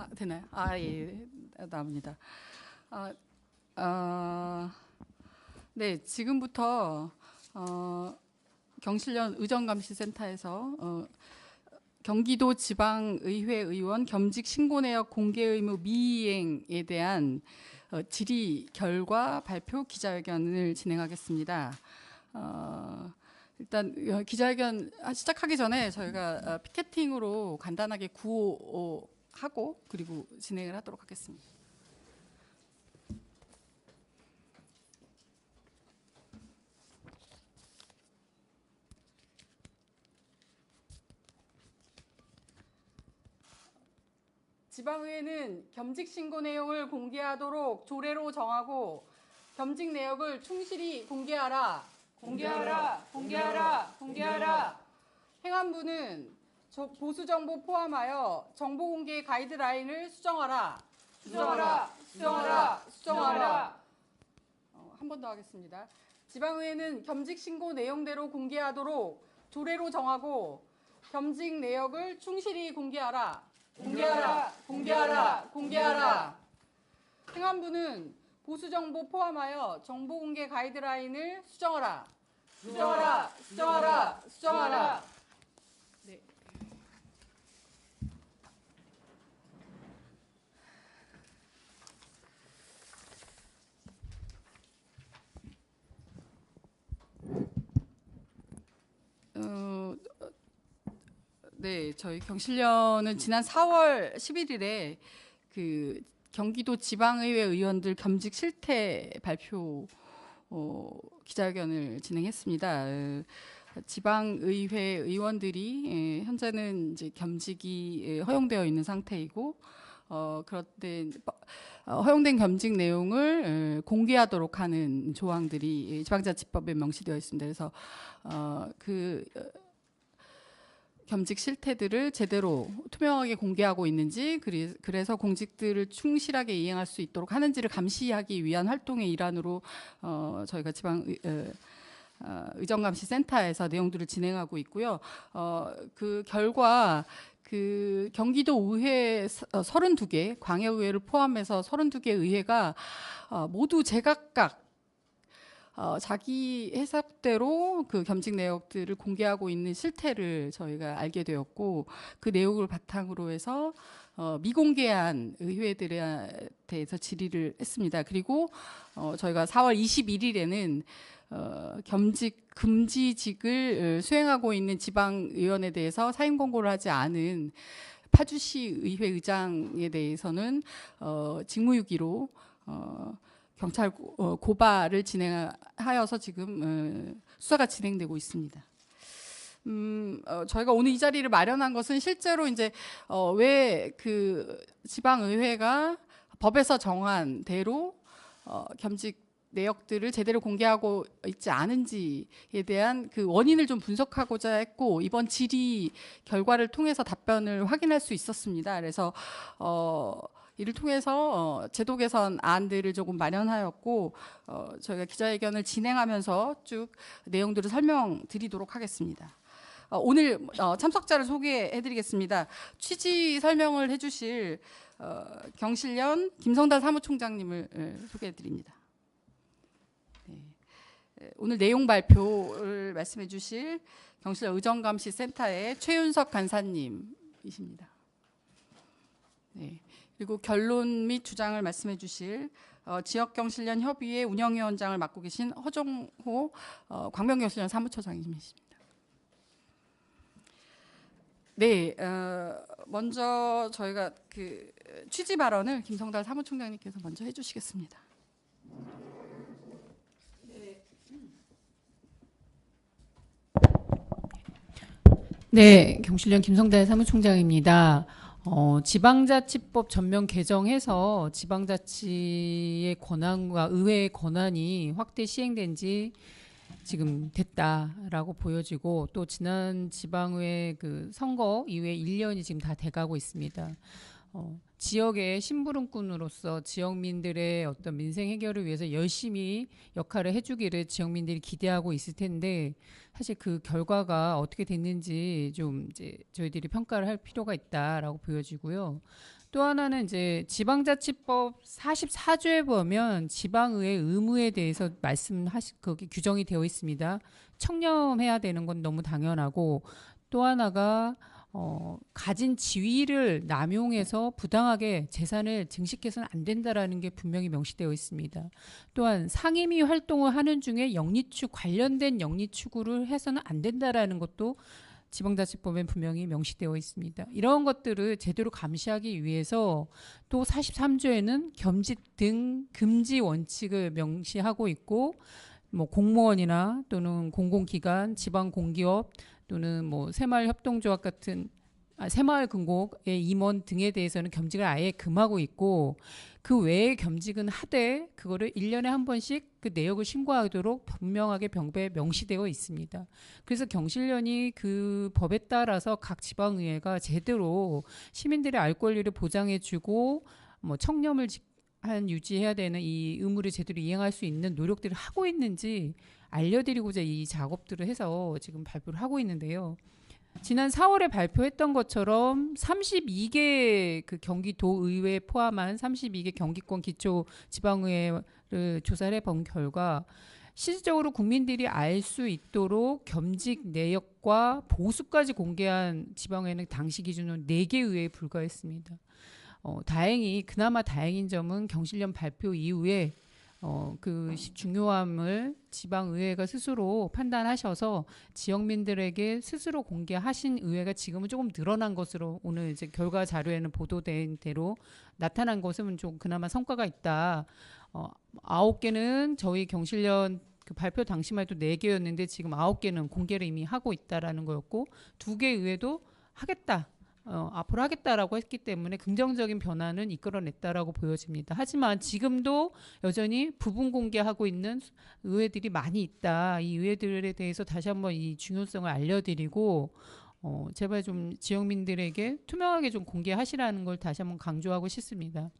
아, 되나요? 아, 예, 예, 나옵니다. 아, 아, 네, 지금부터 어, 경실련 의정감시센터에서 어, 경기도 지방의회 의원 겸직 신고 내역 공개 의무 미이행에 대한 어, 질의 결과 발표 기자회견을 진행하겠습니다. 어, 일단 어, 기자회견 시작하기 전에 저희가 어, 피켓팅으로 간단하게 구호 하고 그리고 진행을 하도록 하겠습니다. 지방의회는 겸직 신고 내용을 공개하도록 조례로 정하고 겸직 내역을 충실히 공개하라. 공개하라. 공개하라. 공개하라. 행안부는 저- 보수 정보 포함하여 정보 공개 가이드라인을 수정하라. 수정하라. 수정하라. 수정하라. 어, 한번 더 하겠습니다. 지방의회는 겸직 신고 내용대로 공개하도록 조례로 정하고 겸직 내역을 충실히 공개하라. 공개하라. 공개하라. 공개하라. 행안부는 보수 정보 포함하여 정보 공개 가이드라인을 수정하라. 수정하라. 수정하라. 수정하라. 어, 네, 저희 경실련은 지난 4월 11일에 그 경기도 지방의회 의원들 겸직 실태 발표 어, 기자회견을 진행했습니다. 어, 지방의회 의원들이 예, 현재는 이제 겸직이 예, 허용되어 있는 상태이고 어, 그런데 어, 허용된 겸직 내용을 예, 공개하도록 하는 조항들이 예, 지방자치법에 명시되어 있습니다. 그래서 어, 그 어, 겸직 실태들을 제대로 투명하게 공개하고 있는지 그래서 공직들을 충실하게 이행할 수 있도록 하는지를 감시하기 위한 활동의 일환으로 어, 저희가 지방 의- 어, 어, 의정감시센터에서 내용들을 진행하고 있고요. 어, 그 결과 그 경기도 의회 서- 어, 32개 광역의회를 포함해서 32개 의회가 어, 모두 제각각 어, 자기 해석대로 그 겸직 내역들을 공개하고 있는 실태를 저희가 알게 되었고 그 내용을 바탕으로 해서 어, 미공개한 의회들에 대해서 질의를 했습니다. 그리고 어, 저희가 4월 21일에는 어, 겸직 금지직을 어, 수행하고 있는 지방 의원에 대해서 사임 공고를 하지 않은 파주시 의회 의장에 대해서는 어, 직무유기로 어, 경찰 고- 어, 고발을 진행하여서 지금 어, 수사가 진행되고 있습니다. 음, 어, 저희가 오늘 이 자리를 마련한 것은 실제로 이제 어, 왜 그 지방 의회가 법에서 정한 대로 어, 겸직 내역들을 제대로 공개하고 있지 않은지에 대한 그 원인을 좀 분석하고자 했고 이번 질의 결과를 통해서 답변을 확인할 수 있었습니다. 그래서 어, 이를 통해서 어, 제도 개선 안들을 조금 마련하였고 어, 저희가 기자회견을 진행하면서 쭉 내용들을 설명드리도록 하겠습니다. 어, 오늘 어, 참석자를 소개해드리겠습니다. 취지 설명을 해주실 어, 경실련 김성달 사무총장님을 에, 소개해드립니다. 네. 에, 오늘 내용 발표를 말씀해 주실 경실련 의정감시 센터의 최윤석 간사님이십니다. 네. 그리고 결론 및 주장을 말씀해 주실 어, 지역경실련 협의회 운영위원장을 맡고 계신 허종호 어, 광명경실련 사무처장님이십니다. 네, 어, 먼저 저희가 그 취지 발언을 김성달 사무총장님께서 먼저 해주시겠습니다. 네, 경실련 김성달 사무총장입니다. 어, 지방자치법 전면 개정해서 지방자치의 권한과 의회의 권한이 확대 시행된 지 지금 됐다라고 보여지고 또 지난 지방의회 그 선거 이후에 1년이 지금 다 돼가고 있습니다. 어, 지역의 심부름꾼으로서 지역민들의 어떤 민생 해결을 위해서 열심히 역할을 해주기를 지역민들이 기대하고 있을 텐데 사실 그 결과가 어떻게 됐는지 좀 이제 저희들이 평가를 할 필요가 있다라고 보여지고요. 또 하나는 이제 지방자치법 44조에 보면 지방의회 의무에 대해서 말씀하시 거기 규정이 되어 있습니다. 청렴해야 되는 건 너무 당연하고 또 하나가 어, 가진 지위를 남용해서 부당하게 재산을 증식해서는 안 된다라는 게 분명히 명시되어 있습니다. 또한 상임위 활동을 하는 중에 영리축 관련된 영리축을 해서는 안 된다라는 것도 지방자치법에 분명히 명시되어 있습니다. 이런 것들을 제대로 감시하기 위해서 또 43조에는 겸직 등 금지 원칙을 명시하고 있고 뭐 공무원이나 또는 공공기관, 지방 공기업 또는 뭐 새마을 협동조합 같은 아, 새마을 금곡의 임원 등에 대해서는 겸직을 아예 금하고 있고 그 외에 겸직은 하되 그거를 1년에 한 번씩 그 내역을 신고하도록 분명하게 병배에 명시되어 있습니다. 그래서 경실련이 그 법에 따라서 각 지방의회가 제대로 시민들의 알 권리를 보장해주고 뭐 청렴을 지- 한 유지해야 되는 이 의무를 제대로 이행할 수 있는 노력들을 하고 있는지 알려드리고자 이 작업들을 해서 지금 발표를 하고 있는데요. 지난 4월에 발표했던 것처럼 32개 그 경기도 의회 포함한 32개 경기권 기초 지방의회를 조사를 해본 결과 실질적으로 국민들이 알 수 있도록 겸직 내역과 보수까지 공개한 지방의회는 당시 기준으로 4개 의회에 불과했습니다. 어, 다행히 그나마 다행인 점은 경실련 발표 이후에 어, 그 시- 중요함을 지방의회가 스스로 판단하셔서 지역민들에게 스스로 공개하신 의회가 지금은 조금 늘어난 것으로 오늘 이제 결과 자료에는 보도된 대로 나타난 것은 좀 그나마 성과가 있다. 어, 아홉 개는 저희 경실련 그 발표 당시만 해도 네 개였는데 지금 아홉 개는 공개를 이미 하고 있다라는 거였고 두 개 의회도 하겠다. 어, 앞으로 하겠다라고 했기 때문에 긍정적인 변화는 이끌어냈다라고 보여집니다. 하지만 지금도 여전히 부분 공개하고 있는 의회들이 많이 있다. 이 의회들에 대해서 다시 한번 이 중요성을 알려드리고 어, 제발 좀 지역민들에게 투명하게 좀 공개하시라는 걸 다시 한번 강조하고 싶습니다.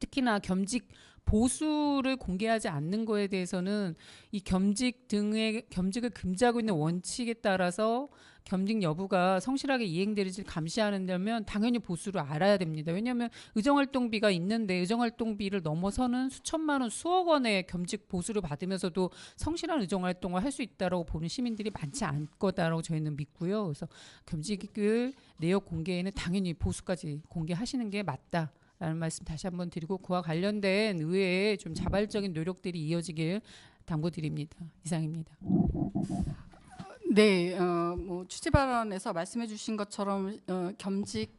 특히나 겸직 보수를 공개하지 않는 거에 대해서는 이 겸직 등의 겸직을 금지하고 있는 원칙에 따라서 겸직 여부가 성실하게 이행되는지 감시하는다면 당연히 보수를 알아야 됩니다. 왜냐하면 의정활동비가 있는데 의정활동비를 넘어서는 수천만 원, 수억 원의 겸직 보수를 받으면서도 성실한 의정활동을 할 수 있다라고 보는 시민들이 많지 않을 거다라고 저희는 믿고요. 그래서 겸직을 내역 공개에는 당연히 보수까지 공개하시는 게 맞다. 라는 말씀 다시 한번 드리고 그와 관련된 의회의 좀 자발적인 노력들이 이어지길 당부드립니다. 이상입니다. 네, 어, 뭐 취재 발언에서 말씀해주신 것처럼 어, 겸직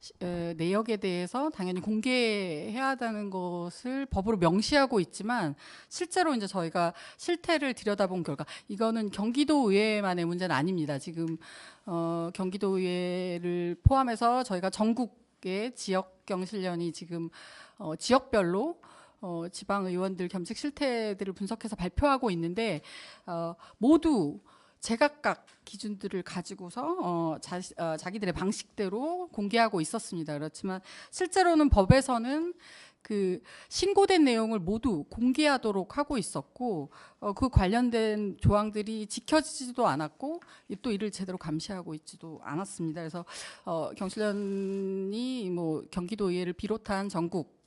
시- 에, 내역에 대해서 당연히 공개해야 한다는 것을 법으로 명시하고 있지만 실제로 이제 저희가 실태를 들여다본 결과 이거는 경기도 의회만의 문제는 아닙니다. 지금 어, 경기도 의회를 포함해서 저희가 전국 의 지역 경실련이 지금 어, 지역별로 어, 지방 의원들 겸직 실태들을 분석해서 발표하고 있는데 어, 모두 제각각 기준들을 가지고서 어, 자, 어, 자기들의 방식대로 공개하고 있었습니다. 그렇지만 실제로는 법에서는 그 신고된 내용을 모두 공개하도록 하고 있었고 어, 그 관련된 조항들이 지켜지지도 않았고 이- 또 이를 제대로 감시하고 있지도 않았습니다. 그래서 어, 경실련이 뭐 경기도의회를 비롯한 전국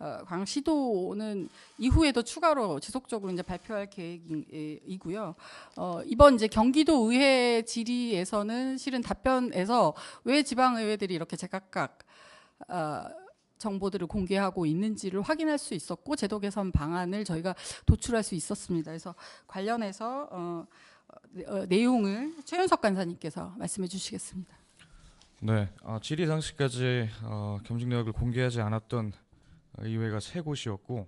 어, 광시도는 이후에도 추가로 지속적으로 이제 발표할 계획이고요. 어, 이번 이제 경기도 의회 질의에서는 실은 답변에서 왜 지방 의회들이 이렇게 제각각 어, 정보들을 공개하고 있는지를 확인할 수 있었고 제도 개선 방안을 저희가 도출할 수 있었습니다. 그래서 관련해서 어, 어, 내용을 최윤석 간사님께서 말씀해 주시겠습니다. 네, 어, 질의 당시까지 어, 겸직 내역을 공개하지 않았던 의회가 세 곳이었고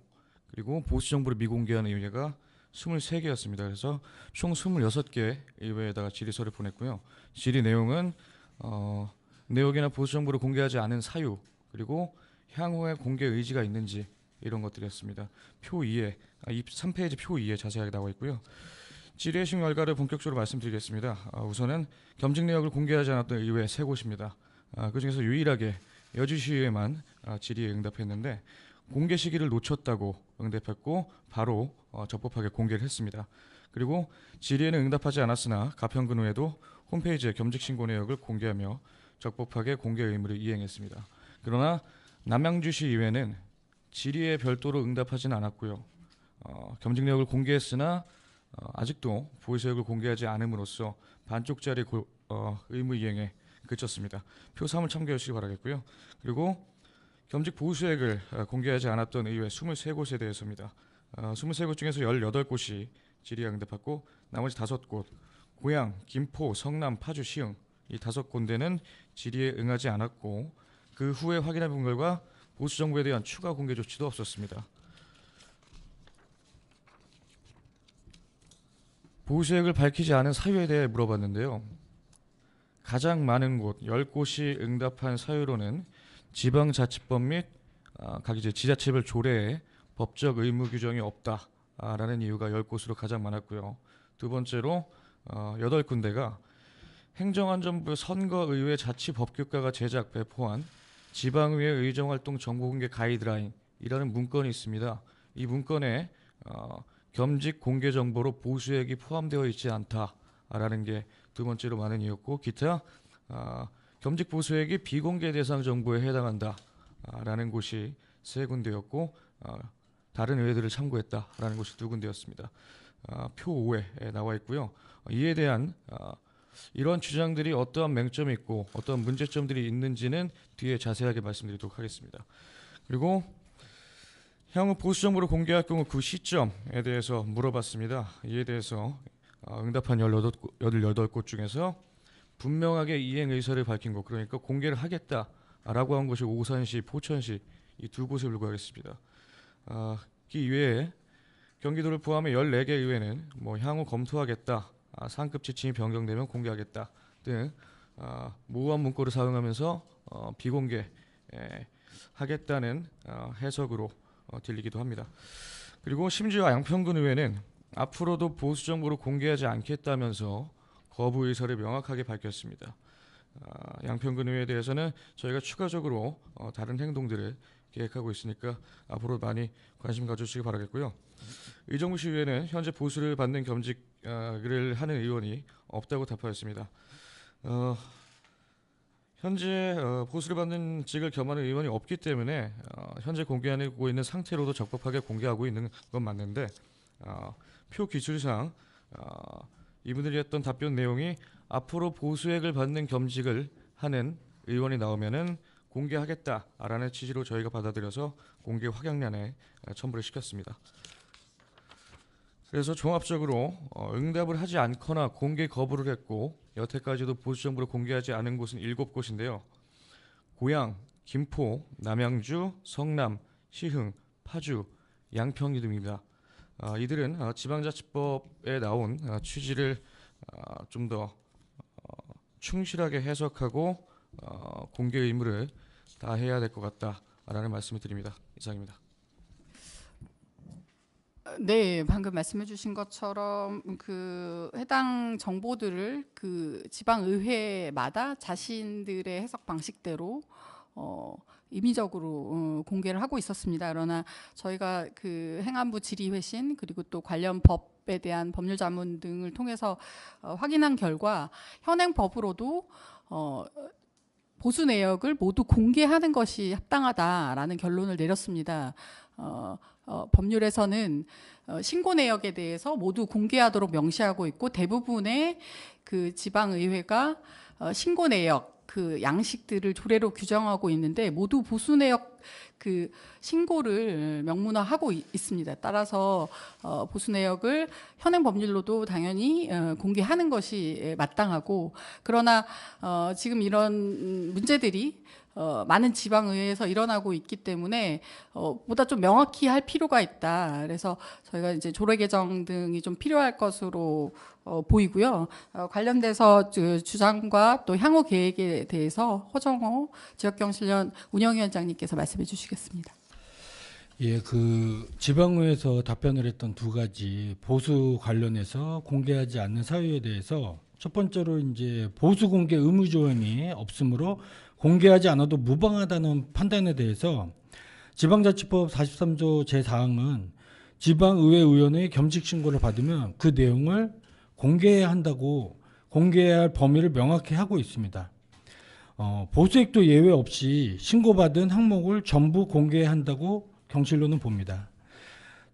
그리고 보수 정보를 미공개하는 의회가 23개였습니다. 그래서 총 26개 의회에다가 질의서를 보냈고요. 질의 내용은 어, 내역이나 보수 정보를 공개하지 않은 사유 그리고 향후에 공개 의지가 있는지 이런 것들이었습니다. 표 2에 아, 3페이지 표 2에 자세하게 나와 있고요. 질의 심 결과를 본격적으로 말씀드리겠습니다. 아, 우선은 겸직 내역을 공개하지 않았던 의회 세 곳입니다. 아, 그중에서 유일하게 여주시의회만 아, 질의에 응답했는데 공개 시기를 놓쳤다고 응답했고 바로 어, 적법하게 공개를 했습니다. 그리고 질의에는 응답하지 않았으나 가평근 후에도 홈페이지에 겸직 신고 내역을 공개하며 적법하게 공개 의무를 이행했습니다. 그러나 남양주시 의회는 질의에 별도로 응답하진 않았고요. 어, 내역을 공개했으나 어, 아직도 내역을 공개하지 않음으로써 반쪽짜리 고, 어, 의무 이행에 그쳤습니다. 표 3을 참고해 주시기 바라겠고요. 그리고 겸직 보수액을 어, 공개하지 않았던 의회 23곳에 대해서입니다. 어, 23곳 중에서 18곳이 질의에 응답했고 나머지 5곳 고양, 김포, 성남, 파주, 시흥 이 다섯 군데는 질의에 응하지 않았고 그 후에 확인해 본 결과 보수 정부에 대한 추가 공개 조치도 없었습니다. 보수액을 밝히지 않은 사유에 대해 물어봤는데요. 가장 많은 곳 10곳이 응답한 사유로는 지방자치법 및 아, 각 이제 지자체별 조례에 법적 의무 규정이 없다라는 이유가 10곳으로 가장 많았고요. 두 번째로 어, 8군데가 행정안전부 선거의회 자치법규과가 제작 배포한 지방의회 의정활동 정보공개 가이드라인이라는 문건이 있습니다. 이 문건에 어, 겸직 공개 정보로 보수액이 포함되어 있지 않다라는 게 두 번째로 많은 이유였고 기타 어, 겸직 보수액이 비공개 대상 정보에 해당한다라는 곳이 세 군데였고 어, 다른 의회들을 참고했다라는 곳이 두 군데였습니다. 어, 표 5에 나와 있고요. 어, 이에 대한 어, 이런 주장들이 어떠한 맹점이 있고 어떠한 문제점들이 있는지는 뒤에 자세하게 말씀드리도록 하겠습니다. 그리고 향후 보수 정보를 공개할 경우 그 시점에 대해서 물어봤습니다. 이에 대해서 어, 응답한 18곳, 18곳 중에서 분명하게 이행 의사를 밝힌 곳 그러니까 공개를 하겠다라고 한 곳이 오산시, 포천시 이 두 곳을 불구하겠습니다. 아, 그 이외에 경기도를 포함해 14개 의회는 뭐 향후 검토하겠다, 아, 상급 지침이 변경되면 공개하겠다 등 아, 모호한 문구를 사용하면서 어, 비공개 에, 하겠다는 어, 해석으로 어, 들리기도 합니다. 그리고 심지어 양평군 의회는 앞으로도 보수 정보를 공개하지 않겠다면서 거부 의사를 명확하게 밝혔습니다. 아, 양평군 의회에 대해서는 저희가 추가적으로 어, 다른 행동들을 계획하고 있으니까 앞으로 많이 관심 가져주시기 바라겠고요. 의정부시 의회는 현재 보수를 받는 겸직 을 하는 의원이 없다고 답하였습니다. 어, 현재 어, 보수를 받는 직을 겸하는 의원이 없기 때문에 어, 현재 공개하고 있는 상태로도 적법하게 공개하고 있는 건 맞는데 어, 표 기술상 어, 이분들이 했던 답변 내용이 앞으로 보수액을 받는 겸직을 하는 의원이 나오면은 공개하겠다라는 취지로 저희가 받아들여서 공개 확약란에 어, 첨부를 시켰습니다. 그래서 종합적으로 어, 응답을 하지 않거나 공개 거부를 했고 여태까지도 보수 정보를 공개하지 않은 곳은 일곱 곳인데요. 고양, 김포, 남양주, 성남, 시흥, 파주, 양평 등입니다. 아, 이들은 어, 지방자치법에 나온 어, 취지를 어, 좀더 충실하게 해석하고 어, 공개 의무를 다 해야 될 것 같다라는 말씀을 드립니다. 이상입니다. 네, 방금 말씀해 주신 것처럼 그 해당 정보들을 그 지방 의회마다 자신들의 해석 방식대로 어, 임의적으로 어, 공개를 하고 있었습니다. 그러나 저희가 그 행안부 질의회신 그리고 또 관련 법 에 대한 법률 자문 등을 통해서 어, 확인한 결과 현행 법으로도 어, 보수 내역을 모두 공개하는 것이 합당하다라는 결론을 내렸습니다. 어, 어, 법률에서는 어, 신고 내역에 대해서 모두 공개하도록 명시하고 있고 대부분의 그 지방 의회가 어, 신고 내역 그 양식들을 조례로 규정하고 있는데 모두 보수 내역 그 신고를 명문화하고 있- 있습니다. 따라서 어, 보수 내역을 현행 법률로도 당연히 어, 공개하는 것이 예, 마땅하고 그러나 어, 지금 이런 음, 문제들이 어, 많은 지방의회에서 일어나고 있기 때문에 어, 보다 좀 명확히 할 필요가 있다. 그래서 저희가 이제 조례 개정 등이 좀 필요할 것으로 어, 보이고요. 어, 관련돼서 그 주장과 또 향후 계획에 대해서 허정호 지역경실련 운영위원장님께서 말씀해 주시겠습니다. 예, 그 지방의회에서 답변을 했던 두 가지 보수 관련해서 공개하지 않는 사유에 대해서 첫 번째로 이제 보수 공개 의무 조항이 없으므로 공개하지 않아도 무방하다는 판단에 대해서 지방자치법 43조 제4항은 지방의회 의원의 겸직 신고를 받으면 그 내용을 공개해야 한다고 공개해야 할 범위를 명확히 하고 있습니다. 어, 보수액도 예외 없이 신고받은 항목을 전부 공개한다고 경실로는 봅니다.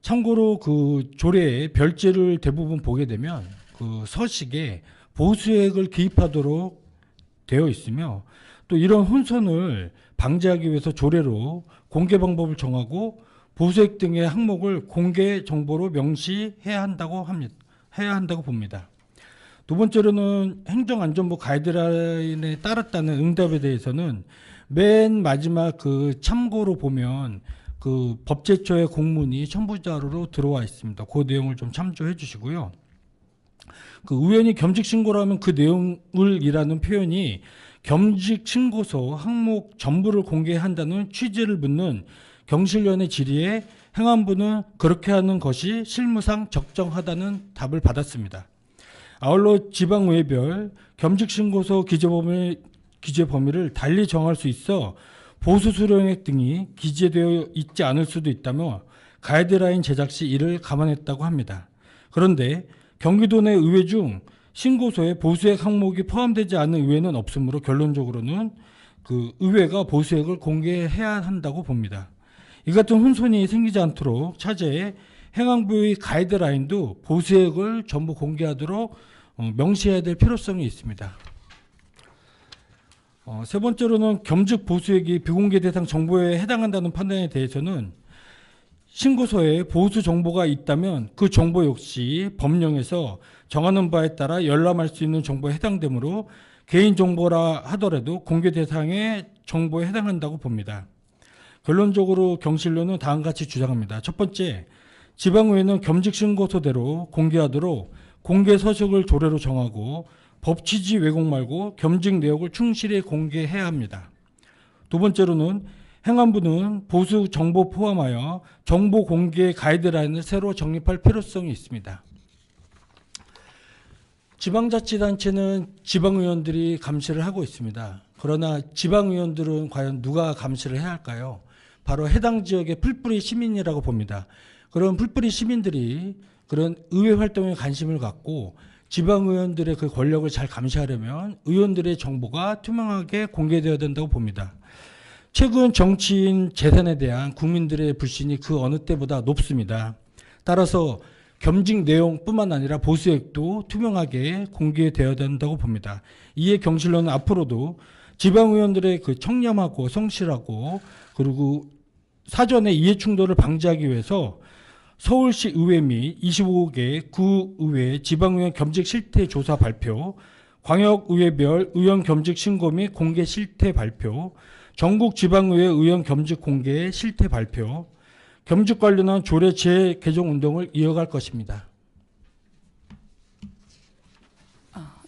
참고로 그 조례의 별제를 대부분 보게 되면 그 서식에 보수액을 기입하도록 되어 있으며 또 이런 혼선을 방지하기 위해서 조례로 공개 방법을 정하고 보수액 등의 항목을 공개 정보로 명시해야 한다고 합니다. 해야 한다고 봅니다. 두 번째로는 행정안전부 가이드라인에 따랐다는 응답에 대해서는 맨 마지막 그 참고로 보면 그 법제처의 공문이 첨부자료로 들어와 있습니다. 그 내용을 좀 참조해 주시고요. 그 의원이 겸직 신고라면 그 내용을 이라는 표현이 겸직 신고서 항목 전부를 공개한다는 취지를 묻는 경실련의 질의에 행안부는 그렇게 하는 것이 실무상 적정하다는 답을 받았습니다. 아울러 지방의회별 겸직 신고서 기재 범위 기재 범위를 달리 정할 수 있어 보수 수령액 등이 기재되어 있지 않을 수도 있다며 가이드라인 제작 시 이를 감안했다고 합니다. 그런데 경기도 내 의회 중 신고서에 보수액 항목이 포함되지 않은 의회는 없으므로 결론적으로는 그 의회가 보수액을 공개해야 한다고 봅니다. 이 같은 혼선이 생기지 않도록 차제에 행안부의 가이드라인도 보수액을 전부 공개하도록 어, 명시해야 될 필요성이 있습니다. 어, 세 번째로는 겸직 보수액이 비공개 대상 정보에 해당한다는 판단에 대해서는 신고서에 보수 정보가 있다면 그 정보 역시 법령에서 정하는 바에 따라 열람할 수 있는 정보에 해당되므로 개인 정보라 하더라도 공개 대상의 정보에 해당한다고 봅니다. 결론적으로 경실련은 다음과 같이 주장합니다. 첫 번째, 지방의회는 겸직 신고서대로 공개하도록 공개 서식을 조례로 정하고 법 취지 왜곡 말고 겸직 내역을 충실히 공개해야 합니다. 두 번째로는 행안부는 보수 정보 포함하여 정보 공개 가이드라인을 새로 정립할 필요성이 있습니다. 지방자치단체는 지방의원들이 감시를 하고 있습니다. 그러나 지방의원들은 과연 누가 감시를 해야 할까요? 바로 해당 지역의 풀뿌리 시민이라고 봅니다. 그런 풀뿌리 시민들이 그런 의회 활동에 관심을 갖고 지방의원들의 그 권력을 잘 감시하려면 의원들의 정보가 투명하게 공개되어야 된다고 봅니다. 최근 정치인 재산에 대한 국민들의 불신이 그 어느 때보다 높습니다. 따라서 겸직 내용뿐만 아니라 보수액도 투명하게 공개되어야 된다고 봅니다. 이에 경실로는 앞으로도 지방의원들의 그 청렴하고 성실하고 그리고 사전에 이해 충돌을 방지하기 위해서 서울시 의회 및 25개 구의회 지방의원 겸직 실태 조사 발표, 광역의회별 의원 겸직 신고 및 공개 실태 발표, 전국 지방의회 의원 겸직 공개 실태 발표, 겸직 관련한 조례 재개정 운동을 이어갈 것입니다.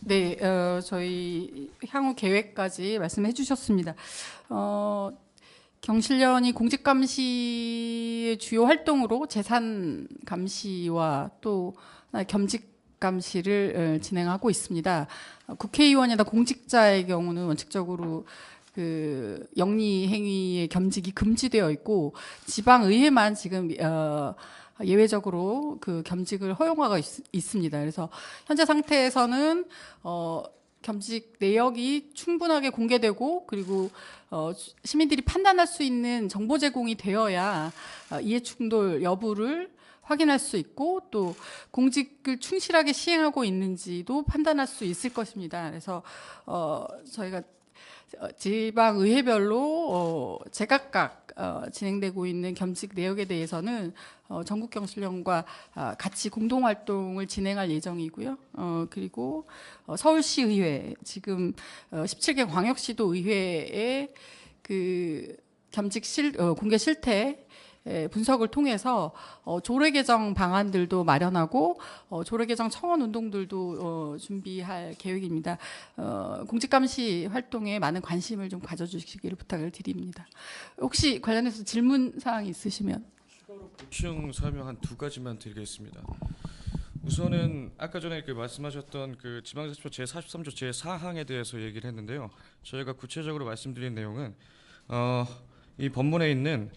네, 어, 저희 향후 계획까지 말씀해 주셨습니다. 어, 경실련이 공직 감시의 주요 활동으로 재산 감시와 또 겸직 감시를 어, 진행하고 있습니다. 어, 국회의원이나 공직자의 경우는 원칙적으로 그 영리 행위의 겸직이 금지되어 있고 지방 의회만 지금 어, 예외적으로 그 겸직을 허용하고 있, 있습니다. 그래서 현재 상태에서는 어, 겸직 내역이 충분하게 공개되고 그리고 어, 시민들이 판단할 수 있는 정보 제공이 되어야 어, 이해 충돌 여부를 확인할 수 있고 또 공직을 충실하게 시행하고 있는지도 판단할 수 있을 것입니다. 그래서 어, 저희가 어, 지방 의회별로 어, 제각각 어, 진행되고 있는 겸직 내역에 대해서는 어, 전국 경실련과 아, 같이 공동 활동을 진행할 예정이고요. 어, 그리고 어, 서울시 의회 지금 어, 17개 광역시도 의회에 그 겸직 실 어, 공개 실태 에, 분석을 통해서 어, 조례 개정 방안들도 마련하고 어, 조례 개정 청원 운동들도 어, 준비할 계획입니다. 어, 공직 감시 활동에 많은 관심을 좀 가져주시기를 부탁을 드립니다. 혹시 관련해서 질문 사항 있으시면 보충 설명 한 두 가지만 드리겠습니다. 우선은 아까 전에 그 말씀하셨던 그 지방자치법 제 43조 제 4항에 대해서 얘기를 했는데요. 저희가 구체적으로 말씀드린 내용은 어, 이 법문에 있는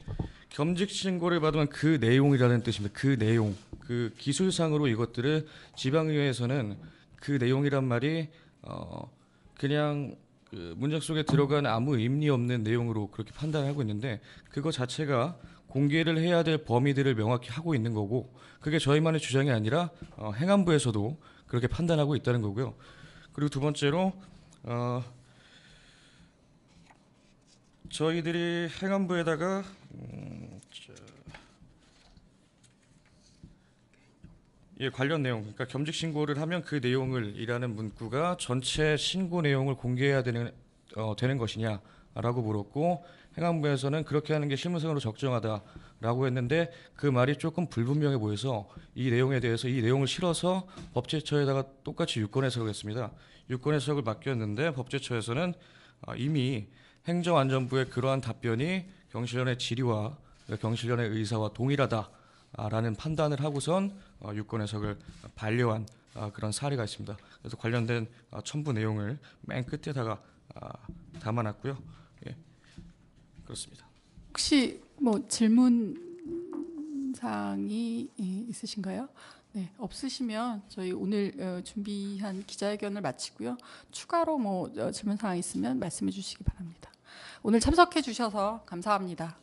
겸직 신고를 받으면 그 내용이라는 뜻입니다. 그 내용, 그 기술상으로 이것들을 지방의회에서는 그 내용이란 말이 어, 그냥 그 문장 속에 들어간 아무 의미 없는 내용으로 그렇게 판단하고 있는데 그거 자체가 공개를 해야 될 범위들을 명확히 하고 있는 거고 그게 저희만의 주장이 아니라 어, 행안부에서도 그렇게 판단하고 있다는 거고요. 그리고 두 번째로 어, 저희들이 행안부에다가 음, 저, 예, 관련 내용, 그러니까 겸직 신고를 하면 그 내용을 이라는 문구가 전체 신고 내용을 공개해야 되는 어, 되는 것이냐라고 물었고 행안부에서는 그렇게 하는 게 실무상으로 적정하다라고 했는데 그 말이 조금 불분명해 보여서 이 내용에 대해서 이 내용을 실어서 법제처에다가 똑같이 유권 해석을 했습니다. 유권 해석을 맡겼는데 법제처에서는 아, 이미 행정안전부의 그러한 답변이 경실련의 질의와 경실련의 의사와 동일하다라는 판단을 하고선 어, 유권 해석을 반려한 아, 그런 사례가 있습니다. 그래서 관련된 아, 첨부 내용을 맨 끝에다가 아, 담아놨고요. 예, 그렇습니다. 혹시 뭐 질문 사항이 예, 있으신가요? 네, 없으시면 저희 오늘 어, 준비한 기자회견을 마치고요. 추가로 뭐 어, 질문 사항 있으면 말씀해 주시기 바랍니다. 오늘 참석해 주셔서 감사합니다.